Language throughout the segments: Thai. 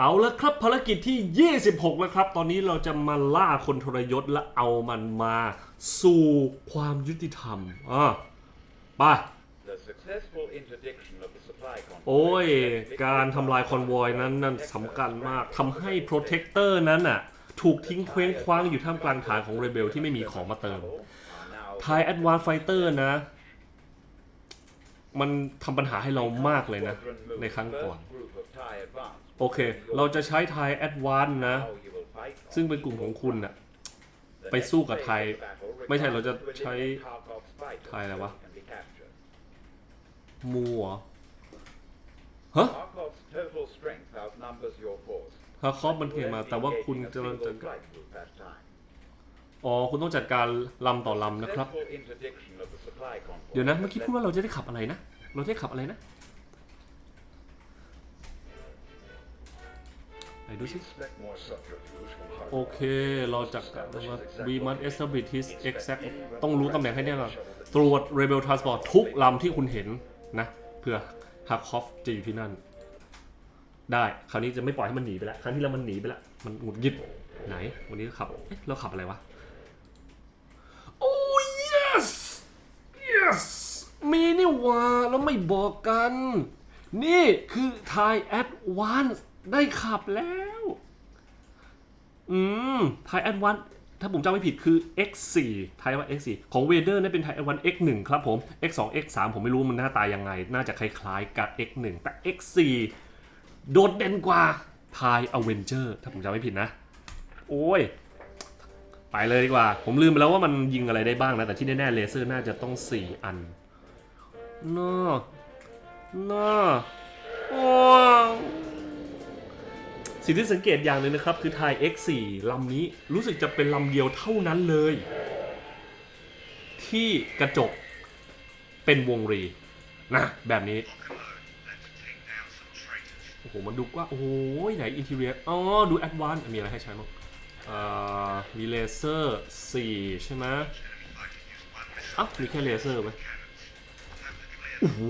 เอาละครับภารกิจที่ 26 แล้วครับ ตอนนี้เราจะมาล่าคนทรยศและเอามันมาสู่ความยุติธรรมอะไป The successful interdiction of the supply convoy โอ้ย การทำลายคอนวอยนั้นนั่นสำคัญมากทำให้โปรเทคเตอร์นั้นน่ะถูกทิ้งเคว้งคว้างอยู่ท่ามกลางฐานของเรเบลที่ไม่มีของมาเติมทายแอดวานไฟเตอร์นะ มันทำปัญหาให้เรามากเลยนะ ในครั้งก่อน โอเค เราจะใช้ไทยแอดวานนะ ซึ่งเป็นกลุ่มของคุณน่ะ ไปสู้กับไทย ไม่ใช่เราจะใช้ไทยอะไรวะมัวฮะฮาคอฟมันเทมา แต่ว่าคุณจะจะอ๋อ คุณต้องจัดการลำต่อลำนะครับ เดี๋ยวนะ เมื่อกี้พูดว่าเราจะได้ขับอะไรนะ เราจะได้ขับอะไรนะ ไหนดูสิโอเคเราจัดการว่า we must establish his exact ต้องรู้ตำแหน่งให้แน่นอนตรวจ rebel transport ทุกลำที่คุณเห็นนะเพื่อฮักคอฟจะอยู่ที่นั่น ได้คราวนี้จะไม่ปล่อยให้มันหนีไปแล้วครั้งที่แล้วมันหนีไปแล้วมันหงุดหงิดไหน วันนี้ขับเอ๊ะเราขับอะไรวะโอ้ yes yes มีนี่หว่าแล้วไม่บอกกัน นี่คือ Thai Advance ได้ขับแล้ว อืม Thai Advance ถ้าผมจำไม่ผิดคือ X4 Thai Advance X4 ของ Vader นั่นเป็น Thai Advance X1 ครับผม X2 X3 ผมไม่รู้มันหน้าตายังไง น่าจะคล้ายๆกับ X1 แต่ X4 โดดเด่นกว่า Thai Avenger ถ้าผมจำไม่ผิดนะ โอ้ย ไปเลยดีกว่า ผมลืมไปแล้วว่ามันยิงอะไรได้บ้างนะ แต่ที่แน่ๆเลเซอร์น่าจะต้อง 4 อันน่าน่าว้าว สิ่งที่สังเกตอย่างหนึ่งนะครับ คือไทย X4 ลำนี้รู้สึกจะเป็นลำเดียวเท่านั้นเลย ที่กระจกเป็นวงรีนะแบบนี้ โอ้โห มันดูกว่า โอ้ยไหนอินทีเรียอ๋อ ดูแอดวานมีอะไรให้ใช้มั้งอ่ามีเลเซอร์ 4 ใช่ไหมอะมีแค่เลเซอร์ไหม โอ้โห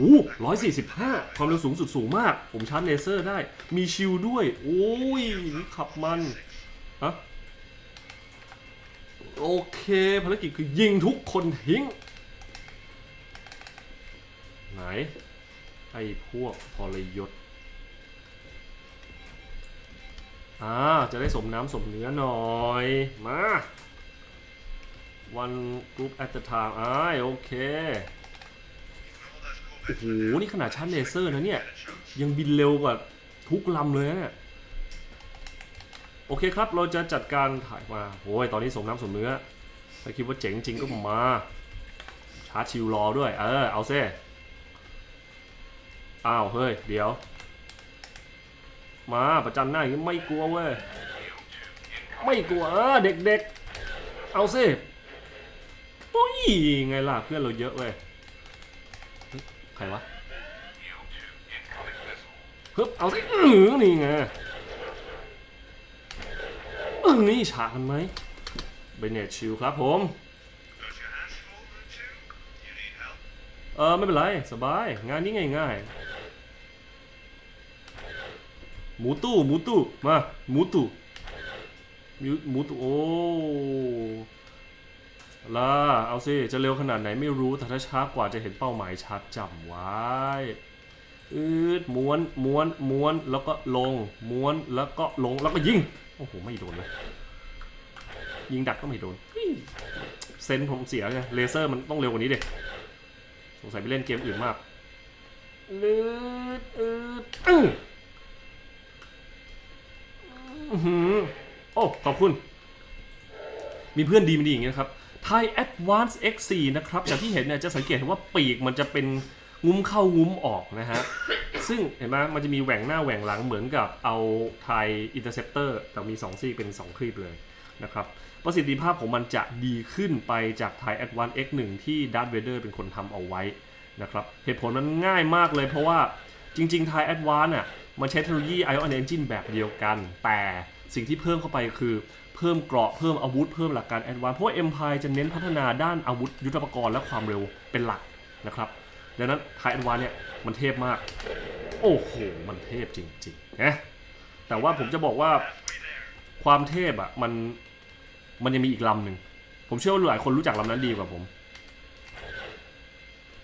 ร้อยสี่สิบห้าความเร็วสูงสุดสูงมาก ผมชาร์จเลเซอร์ได้ มีชิลด้วย โอ้ยนี่ขับมัน ฮะ โอเค ภารกิจคือยิงทุกคนทิ้ง ไหน ไอ้พวกทรยศอ่า จะได้สมน้ำสมเนื้อหน่อย มา one group at the time อ่าโอเค โอ้โห นี่ขนาดชาร์จเลเซอร์นะเนี่ย ยังบินเร็วกว่าทุกลำเลยนะเนี่ยโอเคครับ เราจะจัดการถ่ายมาโอ้ย ตอนนี้สมน้ำสมเนื้อ ถ้าคิดว่าเจ๋งจริงก็มา ชาร์จชิลรอด้วย เออ เอาเซ่อ้าว เฮ้ย เดี๋ยว มาประจันหน้าอย่างนี้ไม่กลัวเว้ย ไม่กลัว เออ เด็กๆ เอาสิโอ้ยไงล่ะ เพื่อนเราเยอะเว้ย ใครวะฮึบเอาสิอือนี่ไงอือนี่ฉากันไหมเบเนตชิลครับผมเออไม่เป็นไร สบาย งานนี้ง่ายๆหมูตู้หมูตู้มาหมูตู้หมูหมูตู้โอ้ ล่ะเอาสิ จะเร็วขนาดไหนไม่รู้แต่ถ้าช้ากว่าจะเห็นเป้าหมายชัดจำไว้อืดม้วนม้วนม้วนแล้วก็ลงม้วนแล้วก็ลงแล้วก็ยิงโอ้โหไม่โดนเลยยิงดักก็ไม่โดนเซนผมเสียไงเลเซอร์มันต้องเร็วกว่านี้เด็สงสัยไปเล่นเกมอื่นมากลืดอืดอื้ออื้อหือโอ้ขอบคุณ มีเพื่อนดีมันดีอย่างนี้นะครับ Thai Advance X4 นะครับอย่างที่เห็นเนี่ยจะสังเกตเห็นว่าปีกมันจะเป็นงุ้มเข้างุ้มออกนะฮะ ซึ่งเห็นไหมมันจะมีแหว่งหน้าแหว่งหลังเหมือนกับเอา Thai Interceptor แต่มี 2 ซี่เป็น 2 คลีปเลยนะครับ ประสิทธิภาพของมันจะดีขึ้นไปจาก Thai Advance X1 ที่ Darth Vader เป็นคนทำเอาไว้นะครับ เหตุผลมันง่ายมากเลยเพราะว่าจริงๆ Thai Advance อะมันใช้เทคโนโลยี Ion Engine แบบเดียวกัน แต่สิ่งที่เพิ่มเข้าไปคือ เพิ่มเกราะเพิ่มอาวุธเพิ่มหลักการ Advance เพราะว่า Empire จะเน้นพัฒนาด้านอาวุธยุทธปกรณ์และความเร็วเป็นหลักนะครับดังนั้น Thai Advance เนี่ยมันเทพมาก โอ้โห มันเทพจริงๆนะแต่ว่าผมจะบอกว่าความเทพอะมันมันยังมีอีกลำหนึ่งผมเชื่อว่าหลายคนรู้จักลำนั้นดีกว่าผม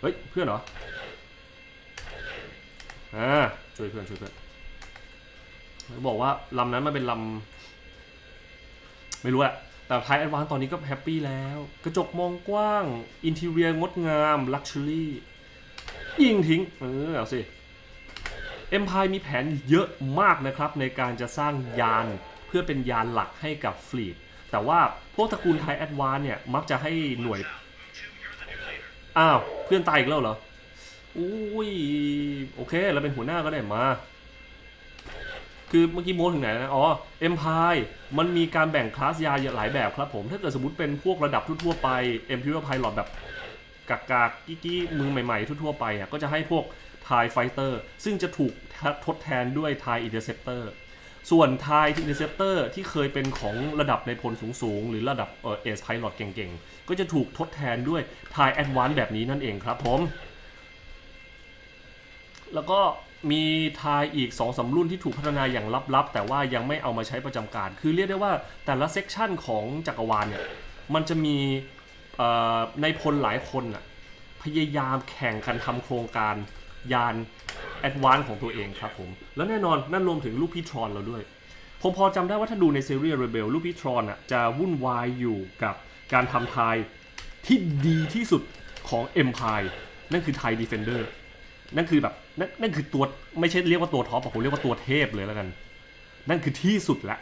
เฮ้ย เพื่อนเหรออ่าช่วยเพื่อนช่วยเพื่อนบอกว่าลำนั้นมันเป็นลำ ไม่รู้อะแต่ไทยแอดวานตอนนี้ก็แฮปปี้แล้ว กระจกมองกว้าง อินทีเรียงดงามลักชัวรี่ยิงทิ้ง เออเอาสิเอ็มพายมีแผนเยอะมากนะครับ ในการจะสร้างยานเพื่อเป็นยานหลักให้กับฟลีดแต่ว่าพวกตระกูลไทยแอดวานเนี่ย มักจะให้หน่วย อ้าว เพื่อนตายอีกแล้วเหรอ อุ้ย โอเค เราเป็นหัวหน้าก็ได้มา คือเมื่อกี้โม้ถึงไหนนะ อ๋อเอ็มพายมันมีการแบ่งคลาสยาหลายแบบครับผม ถ้าเกิดสมมติเป็นพวกระดับทั่วๆไปเอ็มพิวไพลอตแบบกากากๆกี้กี้มือใหม่ๆทั่วๆไปอะก็จะให้พวกทายไฟเตอร์ซึ่งจะถูกทดแทนด้วยทายอินเตอร์เซปเตอร์ส่วนทายอินเตอร์เซปเตอร์ที่เคยเป็นของระดับในพลสูงๆ หรือระดับเออเอสไพลอตเก่งๆ ก็จะถูกทดแทนด้วยทายแอดวานซ์แบบนี้นั่นเองครับผม แล้วก็ มีทายอีก2อสรุ่นที่ถูกพัฒนาอย่างลับๆ แต่ว่ายังไม่เอามาใช้ประจำการ คือเรียกได้ว่าแต่ละเซกชันของจักรวาลเนี่ย มันจะมีในพลหลายคนน่ะพยายามแข่งกันทำโครงการยานแอดวานของตัวเองครับผม แล้วแน่นอนนั่นรวมถึงลูกพี่ทรอนเราด้วย ผมพอจำได้ว่าถ้าดูในซีรีส์ Rebel ลูกพี่ทรอนอะจะวุ่นวายอยู่กับการทำทายที่ดีที่สุดของ Empire นั่นคือไทย Defender นั่นคือแบบ นั่นนั่นคือตัวไม่ใช่เรียกว่าตัวท็อปผมเรียกว่าตัวเทพเลยแล้วกัน นั่นคือที่สุดละ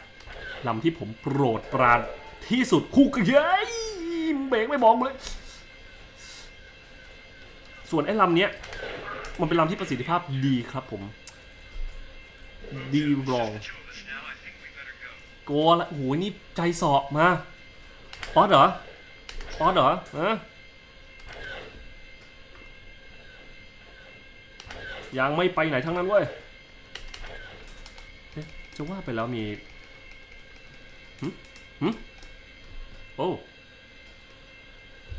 ลำที่ผมโปรดปรานที่สุดคู่กันเย้ยเบรกไม่มองเลย ส่วนไอ้ลำเนี้ยมันเป็นลำที่ประสิทธิภาพดีครับผม ดีรองโกละโหนี่ใจสอบมาออสเหรอออสเหรอฮะ ยังไม่ไปไหนทั้งนั้นเว้ยจะว่าไปแล้วมีหึหึโอ้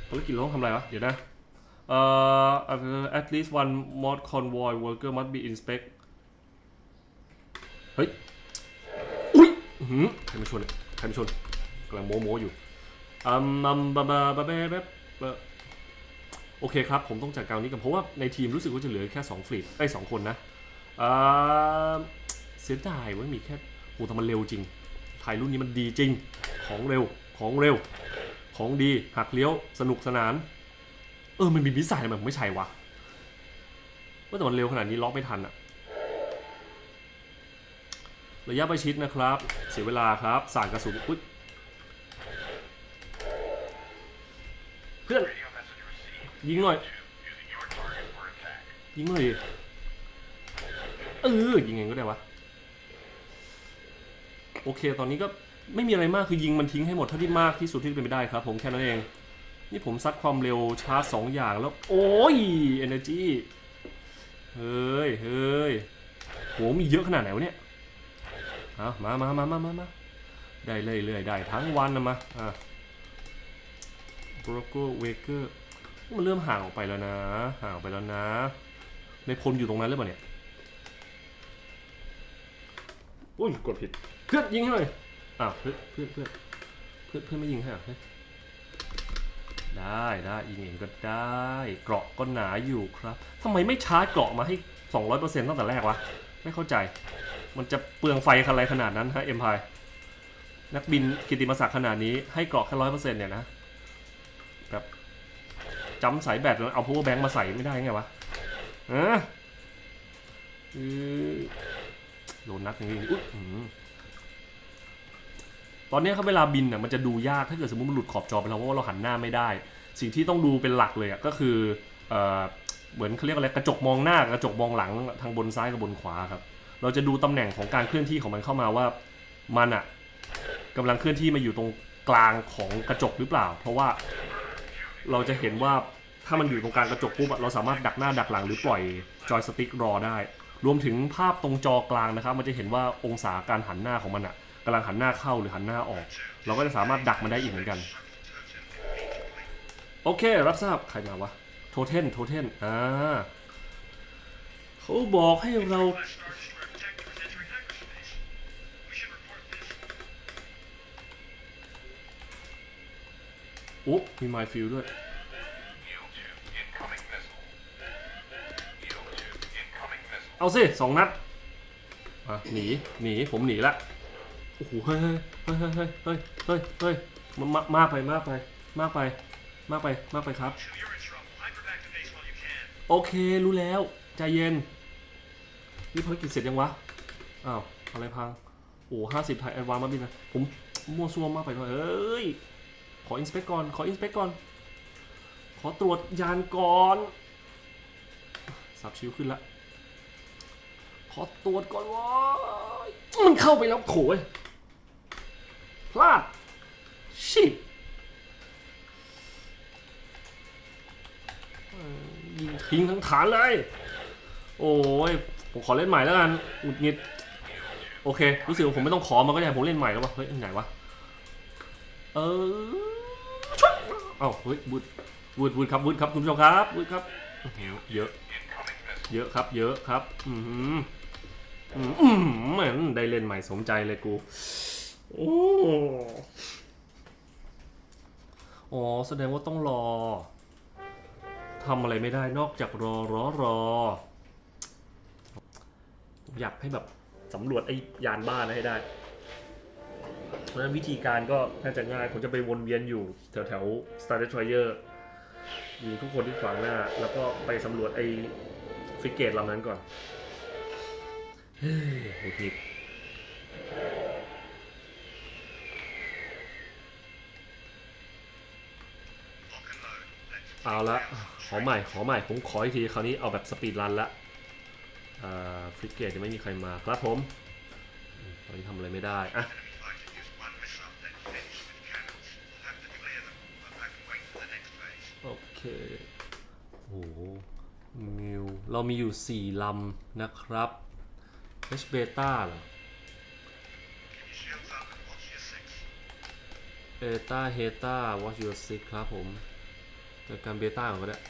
ภารกิจร้องทำอะไรวะ เดี๋ยวนะเอ่อ at least one mod convoy worker must be inspect เฮ้ย อุ้ยหือใครมาชนเนี่ยใครมาชนกำลังโมโมอยู่อืมอืมบะบะบะเบะเบเบะ โอเคครับ ผมต้องจัดการนี้กันเพราะว่าในทีมรู้สึกว่าจะเหลือแค่2ฟลีดไอ้สองคนนะเสียดายว่ามีแค่โหแต่มันเร็วจริง ถ่ายรุ่นนี้มันดีจริง ของเร็ว ของเร็ว ของดี หักเลี้ยว สนุกสนาน เออ มันมีมิสไซล์ทำไมผมไม่ใช่วะว่าแต่มันเร็วขนาดนี้ล็อกไม่ทันอะระยะประชิดนะครับ เสียเวลาครับ สารกระสุนอุ๊ยเพื่อน ยิงหน่อย ยิงหน่อย เออ ยิงเองก็ได้วะ โอเค ตอนนี้ก็ไม่มีอะไรมากคือยิงมันทิ้งให้หมดเท่าที่มากที่สุดที่เป็นไปได้ครับ ผมแค่นั้นเอง นี่ผมซัดความเร็วชาร์จสองอย่างแล้ว โอ้ย energy เฮ้ยเฮ้ยโหมีเยอะขนาดไหนวะเนี่ยเอามามามามามามาได้เรื่อยๆได้ทั้งวันนะมาอะโบรโกเวเกอร์ มันเริ่มห่างออกไปแล้วนะ ห่างออกไปแล้วนะ ในพลอยู่ตรงนั้นหรือเปล่าเนี่ย อุ้ยกดผิด เพื่อนยิงให้หน่อยอ้าวเพื่อนเพื่อนเพื่อนเพื่อนเพื่อนไม่ยิงให้หรอเฮ้ยได้ได้ยิงเองก็ได้ เกราะก็หนาอยู่ครับทำไมไม่ชาร์จเกราะมาให้ 200%ตั้งแต่แรกวะ ไม่เข้าใจ มันจะเปลืองไฟอะไรขนาดนั้นฮะเอ็มพายนักบินกิติมศักดิ์ขนาดนี้ให้เกราะแค่ร้อยเปอร์เซ็นต์เนี่ยนะ จำสายแบตแล้วเอา power bank มาใส่ไม่ได้ไงวะเออโดนนักอย่างนี้อุ๊ยตอนนี้เขาเวลาบินอะมันจะดูยากถ้าเกิดสมมติมันหลุดขอบจอไปแล้วเพราะว่าเราหันหน้าไม่ได้ สิ่งที่ต้องดูเป็นหลักเลยอะก็คือเอ่อเหมือนเขาเรียกอะไรกระจกมองหน้ากระจกมองหลังทางบนซ้ายกับบนขวาครับ เราจะดูตำแหน่งของการเคลื่อนที่ของมันเข้ามาว่ามันอะกำลังเคลื่อนที่มาอยู่ตรงกลางของกระจกหรือเปล่า เพราะว่าเราจะเห็นว่า ถ้ามันอยู่ตรงกลางกระจกปุ๊บเราสามารถดักหน้าดักหลังหรือปล่อยจอยสติ๊กรอได้ รวมถึงภาพตรงจอกลางนะครับ มันจะเห็นว่าองศาการหันหน้าของมันอะกำลังหันหน้าเข้าหรือหันหน้าออก เราก็จะสามารถดักมันได้อีกเหมือนกัน โอเค รับทราบใครมาวะโทเทนโทเทนอ่าเขาบอกให้เราโอ้มีไมฟิลด้วย เอาสิสองนัดหนีหนีผมหนีละโอ้โหเฮ้ยเฮ้ยเฮ้ยเฮ้ยเฮ้ยเฮ้ยเฮ้ยมันมากมากไปมากไป มากไป มากไปมากไปครับ โอเครู้แล้วใจเย็นนี่ภารกิจเสร็จยังวะอ้าวอะไรพังโอ้ห้าสิบไทยแอดวานมาบินนะผมมั่วซั่วมากไปหน่อยเอ้ยขออินสเปกก่อนขออินสเปกก่อน ขอตรวจยานก่อนสับชิวขึ้นละ ขอตรวจก่อนวะมันเข้าไปแล้วโถยพลาด ชิบยิงทิ้งทั้งฐานเลย โอ้ย ผมขอเล่นใหม่แล้วกันหงุดงิด โอเค รู้สึกว่าผมไม่ต้องขอมันก็ได้ผมเล่นใหม่แล้ววะ เฮ้ยไหนวะ เออชุบเอ้าเฮ้ยวุดวุดวุดครับวุดครับคุณผู้ชมครับวุดครับอื้อหือเยอะ เยอะครับ เยอะครับ อือหืออืม อืมเหมือนได้เล่นใหม่สมใจเลยกู โอ้อ๋อแสดงว่าต้องรอทำอะไรไม่ได้นอกจากรอรอรอ อยากให้แบบสำรวจไอ้ยานบ้านให้ได้ เพราะฉะนั้นวิธีการก็น่าจะง่าย ผมจะไปวนเวียนอยู่แถวแถว Star Destroyer ยิงทุกคนที่ขวางหน้า แล้วก็ไปสำรวจไอ้ฟริเกตลำนั้นก่อน เฮ้ยหงุดหงิดเอาละ ขอใหม่ ขอใหม่ ผมขออีกที คราวนี้เอาแบบสปีดรันละฟริกเกตยังไม่มีใครมาครับผม ตอนนี้ทำอะไรไม่ได้อะโอเค โอ้โหมิวเรามีอยู่ 4 ลำนะครับ H บต้าเหรอ เอต้าเฮต้า watch your six ครับผมจากการเบต้าของเขาเนี่ย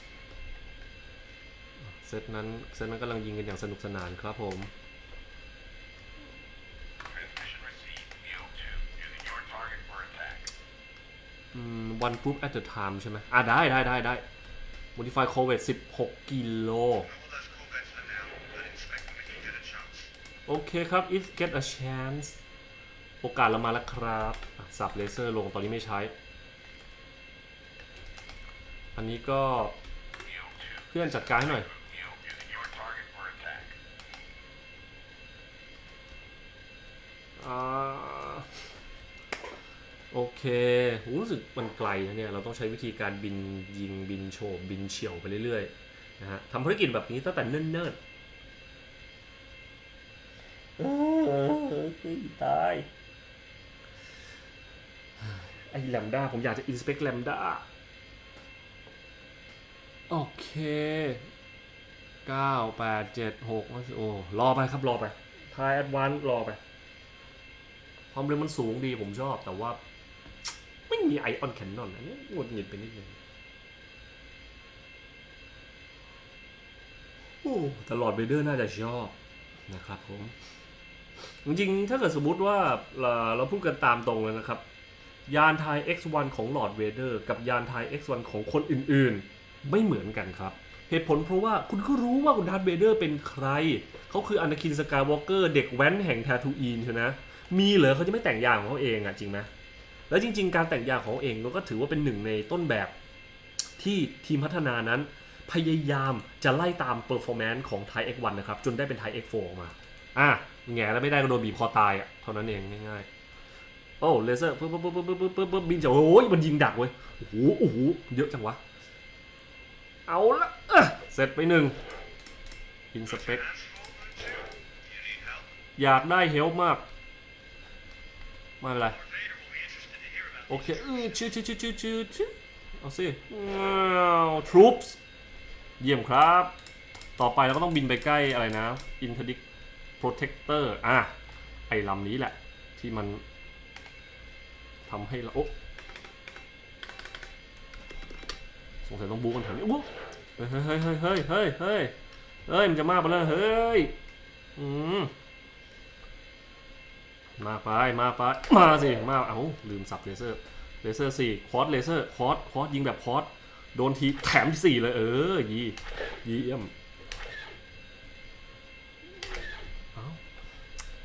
เซตนั้นเซตนั้นกำลังยิงกันอย่างสนุกสนานครับผม one group at the time ใช่ไหมอะได้ได้ได้ได้ modify covet 16 กิโล โอเคครับ if get a chance โอกาสเรามาแล้วครับสับเลเซอร์ลงตอนนี้ไม่ใช้ อันนี้ก็เพื่อนจัดการให้หน่อย โอเครู้สึกมันไกลนะเนี่ย เราต้องใช้วิธีการบินยิงบินโฉบบินเฉียวไปเรื่อยๆนะฮะทำภารกิจแบบนี้ตั้งแต่เนิ่นๆ เออตายไอ้แลมด้าผมอยากจะอินสเปกแลมด้าโอเคเก้าแปดเจ็ดหกโอ้รอไปครับรอไปทายแอดวานรอไป ความเร็วมันสูงดีผมชอบแต่ว่า ไม่มีไอออนแคนนอนอันนี้หงดหงิดไปนิดนึงโอ้ตลอดเบเดอร์น่าจะชอบนะครับผม จริงๆ ถ้าเกิดสมมติว่าเราเราพูดกันตามตรงเลยนะครับ ยานไทย X1 ของหลอดเวเดอร์กับยานไทย X1 ของคนอื่นๆ ไม่เหมือนกันครับ เหตุผลเพราะว่าคุณก็รู้ว่าคุณดาร์ธเวเดอร์เป็นใคร เขาคืออนาคินสกายวอล์กเกอร์เด็กแว้นแห่งแททูอีนใช่ไหมมีเหรอเขาจะไม่แต่งยางของเขาเองอะจริงไหมแล้วจริง ๆ การแต่งยางของเขาเองก็ถือว่าเป็นหนึ่งในต้นแบบที่ทีมพัฒนานั้น พยายามจะไล่ตามเปอร์ฟอร์แมนซ์ของไทย X1 นะครับจนได้เป็นไทย X4 ออกมาอะ แง่แล้วไม่ได้ก็โดนบีบคอตายอะเท่านั้นเองง่ายๆโอ้เลเซอร์ปึ๊บปึ๊บปึ๊บปึ๊บปึ๊บปึ๊บปึ๊บบินจะโอ้ยมันยิงดักเว้ยโอ้โหโอ้โหเยอะจังวะเอาละเสร็จไปหนึ่งอินสเปกอยากได้เฮลมากม่เป็นไรโอเคเออชื่อชื่อชื่อชื่อชื่อชื่อเอาสิทรูปส์เยี่ยมครับ ต่อไปเราก็ต้องบินไปใกล้อะไรนะ Interdict Protector อะไอ้ลำนี้แหละ ที่มันทำให้เราโอ้สงสัยต้องบู๊กันแถวนี้โอ้เฮ้ยเฮ้ยเฮ้ยเฮ้ยเฮ้ยเฮ้ยเฮ้ยมันจะมากไปแล้วเฮ้ยอืมมาไปมาไปมาสิมาเอ้าลืมสับเลเซอร์เลเซอร์สี่คอร์สเลเซอร์คอร์สคอร์สยิงแบบคอร์สโดนทีแถมสี่เลยเออยีเยี่ยมเอ้า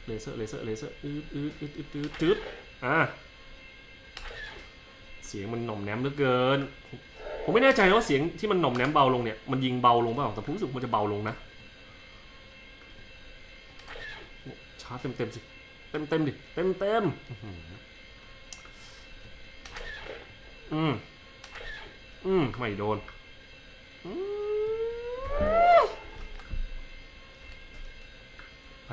เลเซอร์เลเซอร์เลเซอร์อืดอืดอืดอืดอืดจืดอะเสียงมันหน่อมแนมเหลือเกิน ผมไม่แน่ใจว่าเสียงที่มันหน่อมแนมเบาลงเนี่ยมันยิงเบาลงเปล่าแต่ผมรู้สึกมันจะเบาลงนะชาร์จเต็มเต็มสิเต็มเต็มดิเต็มเต็มอืมอืมไม่โดนอออนเอนจินม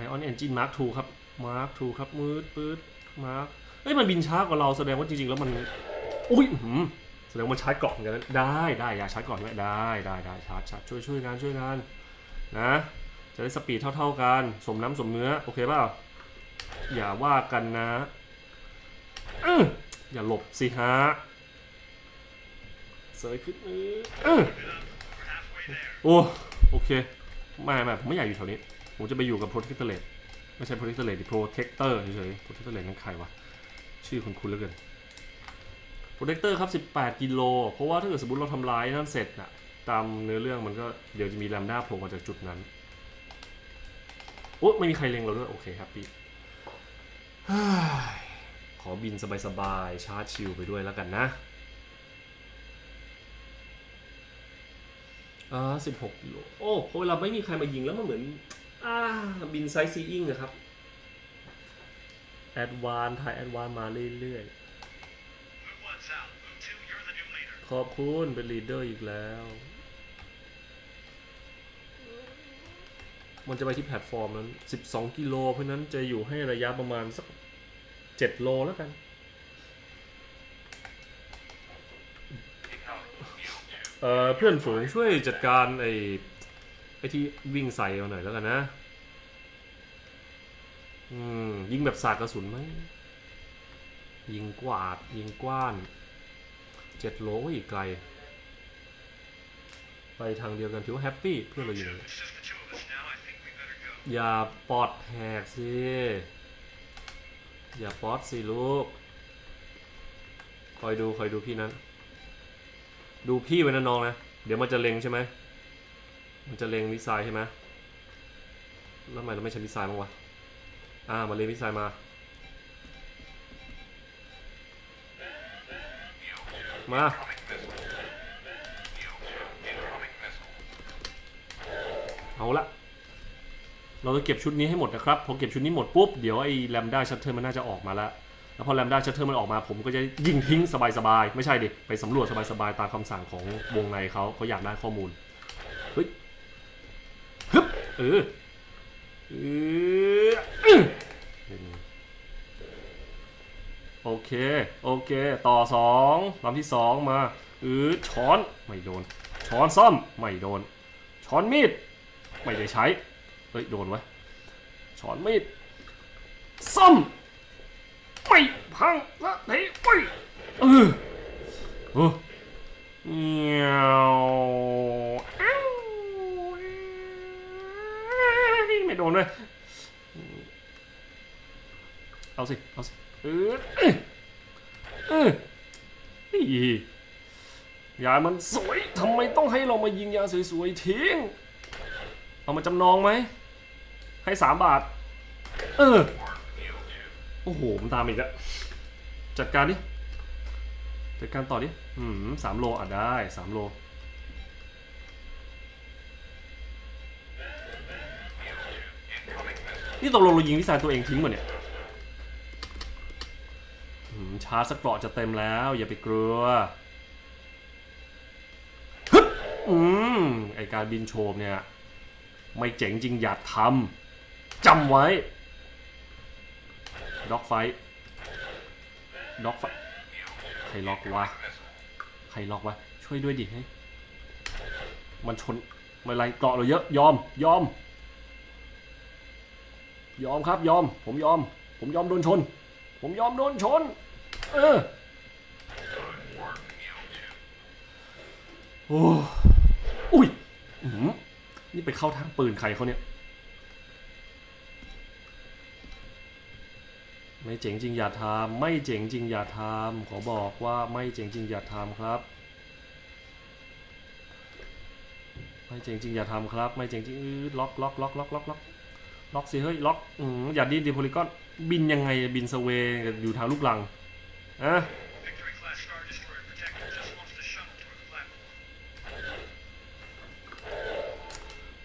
าร์คทูครับมาร์คทูครับมืดปืดมาร์คเฮ้ยมันบินช้ากว่าเราแสดงว่าจริงๆ แล้วมัน อุ้ยหือแสดงว่ามันชาร์จเกล่องอย่างนั้นได้ได้อย่าชาร์จก่อนไหมได้ได้ได้ชาร์จชาร์จช่วยช่วยกันช่วยกันนะ จะได้สปีดเท่าๆกัน สมน้ำสมเนื้อ โอเคเปล่าอย่าว่ากันนะออย่าหลบสิฮะเสยขึ้นออื้อโอ้โอเค ไม่ไม่ผมไม่อยากอยู่แถวนี้ ผมจะไปอยู่กับ protectorate ไม่ใช่ protectorate ดิ protector เฉยๆ protectorate นั่นใครวะ ชื่อคุณคุณเหลือเกิน protector ครับ 18 กิโล เพราะว่าถ้าเกิดสมมติเราทำร้ายนั่นเสร็จน่ะตามเนื้อเรื่องมันก็เดี๋ยวจะมีแลมด้าโผล่มาจากจุดนั้นโอ้ไม่มีใครเล็งเราด้วย โอเคครับพี่ขอบินสบายๆชาร์จชิลไปด้วยแล้วกันนะอ่าสิบหกกิโลโอ้พอเวลาไม่มีใครมายิงแล้วมันเหมือน อ่าบินไซซีอิงอะครับแอดวานไทยแอดวานมาเรื่อย Move one's out. Move two, you're the new leader. ๆขอบคุณเป็นลีดเดอร์อีกแล้ว มันจะไปที่แพลตฟอร์มนั้น 12 กิโล เพราะฉะนั้นจะอยู่ให้ระยะประมาณสัก 7 โลแล้วกันเอ่อเพื่อนฝูงช่วยจัดการไอ้ ไอ้ที่วิ่งใส่เอาหน่อยแล้วกันนะ อืม ยิงแบบสาดกระสุนไหม ยิงกวาด ยิงกว้านเจ็ดโลก็อีกไกล ไปทางเดียวกันถือว่าแฮปปี้เพื่อนเราอยู่ไหน It's just the two of us now. I think we better go. อย่าปอดแหกสิ อย่าป๊อดสิลูก คอยดูคอยดูพี่นั้น ดูพี่ไว้นะน้องนะ เดี๋ยวมันจะเล็งใช่ไหม มันจะเล็งมิสไซล์ใช่ไหมแล้วทำไมเราไม่ใช้มิสไซล์บ้างวะ อ่า มาเล็งมิสไซล์มา มา เอาละ เราจะเก็บชุดนี้ให้หมดนะครับ พอเก็บชุดนี้หมดปุ๊บ เดี๋ยวไอ้แลมด้าชัตเตอร์มันน่าจะออกมาแล้ว แล้วพอแลมด้าชัตเตอร์มันออกมา ผมก็จะยิงทิ้งสบายๆ ไม่ใช่ดิ ไปสำรวจสบายๆ ตามคำสั่งของวงในเขาเขาอยากได้ข้อมูล เฮ้ย เออเออโอเค โอเค ต่อสองลำที่สองมาอือช้อน ไม่โดน ช้อนซ่อม ไม่โดน ช้อนมีด ไม่ได้ใช้ เฮ้ย โดนว้ยช้อนมีด ซ่อม ไม่พังละไหนไปเออเออเงี้ยวอ้าว ไม่โดนเลยเอาสิ เอาสิเออเออออเฮ้ยยามันสวยทำไมต้องให้เรามายิงยาสวยๆทิ้ง เอามาจำนองไหม ให้สามบาท เออ โอ้โห มันตามอีกแล้ว จัดการดิ จัดการต่อดิ อืมสามโลอะได้สามโล นี่ตกลงเรายิงวิสัยตัวเองทิ้งหมดเนี่ยชาร์จสกเกราะจะเต็มแล้ว อย่าไปกลัวฮึอืมไอการบินโฉบเนี่ย ไม่เจ๋งจริงอย่าทำจำไว้ ด็อกไฟด็อกไฟใครล็อกวะ ใครล็อกวะ ช่วยด้วยดิเฮ้มันชน ไม่ไรเกาะเราเยอะ ยอม ยอม ยอมครับยอม ผมยอม ผมยอมโดนชน ผมยอมโดนชน เออโอ้อุ้ยนี่ไปเข้าทางปืนใครเขาเนี่ย ไม่เจ๋งจริงอย่าทำไม่เจ๋งจริงอย่าทำขอบอกว่าไม่เจ๋งจริงอย่าทำครับ ไม่เจ๋งจริงอย่าทำครับ ไม่เจ๋งจริงล็อกล็อกล็อกล็อกล็อกล็อก ล็อกสิเฮ้ยล็อกอย่าดิ้นดิโพลิกอนบินยังไงบินสเวย์อยู่ทางลูกลังอะ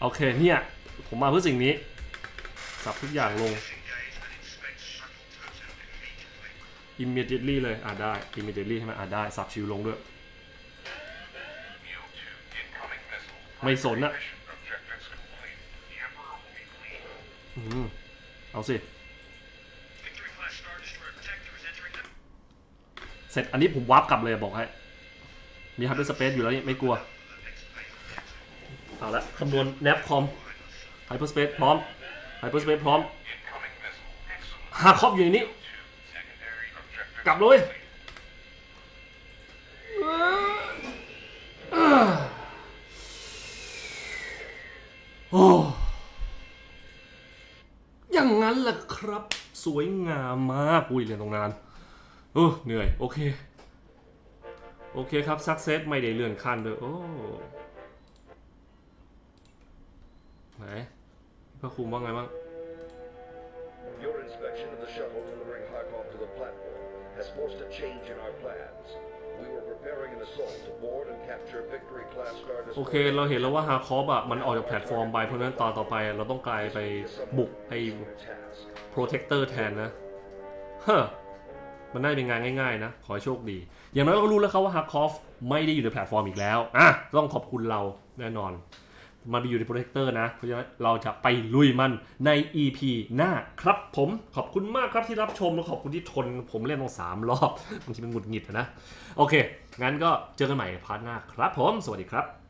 โอเคเนี่ย ผมมาเพื่อสิ่งนี้สับทุกอย่างลง immediately เลย อ่าได้ immediately ใช่ไหมอ่าได้ สับชิวลงด้วย ไม่สนอะ เอาสิ เสร็จอันนี้ผมวาร์ปกลับเลยบอกให้ มีฮับด้วยสเปซอยู่แล้วนี่ไม่กลัว เอาละคำนวณแนบคอมไฮเปอร์สเปซพร้อมไฮเปอร์สเปซพร้อมหาครอบอยู่ในนี้ กลับเลย สวยงามมากอุ้ยเรียนตรงนั้นเออเหนื่อย โอเค โอเคครับซักเซสไม่ได้เลื่อนขั้นด้วยโอ้ไหนพระคุมว่าไงบ้าง Your inspection of the shuttle delivering Harkov to the platform has forced a change in our plans. We were preparing an assault to board and capture Victory class Star โอเค Destroyer. เราเห็นแล้วว่าฮาคอปอะ มันออกจากแพลตฟอร์มไป เพราะฉะนั้นตอนต่อไปเราต้องกลายไปบุกไอ้ task. Protector แทนนะ เฮ้อมันน่าจะเป็นงานง่ายๆนะ ขอให้โชคดี อย่างน้อยเราก็รู้แล้วครับว่าฮาคอฟไม่ได้อยู่ในแพลตฟอร์มอีกแล้ว อะ ต้องขอบคุณเราแน่นอน มาไปอยู่ในโปรเทคเตอร์นะ เพราะฉะนั้นเราจะไปลุยมันใน EP หน้าครับผมขอบคุณมากครับที่รับชม และขอบคุณที่ทนผมเล่นต้งสามรอบบางทีมันหงุดหงิดนะ โอเค งั้นก็เจอกันใหม่พาร์ทหน้าครับผม สวัสดีครับ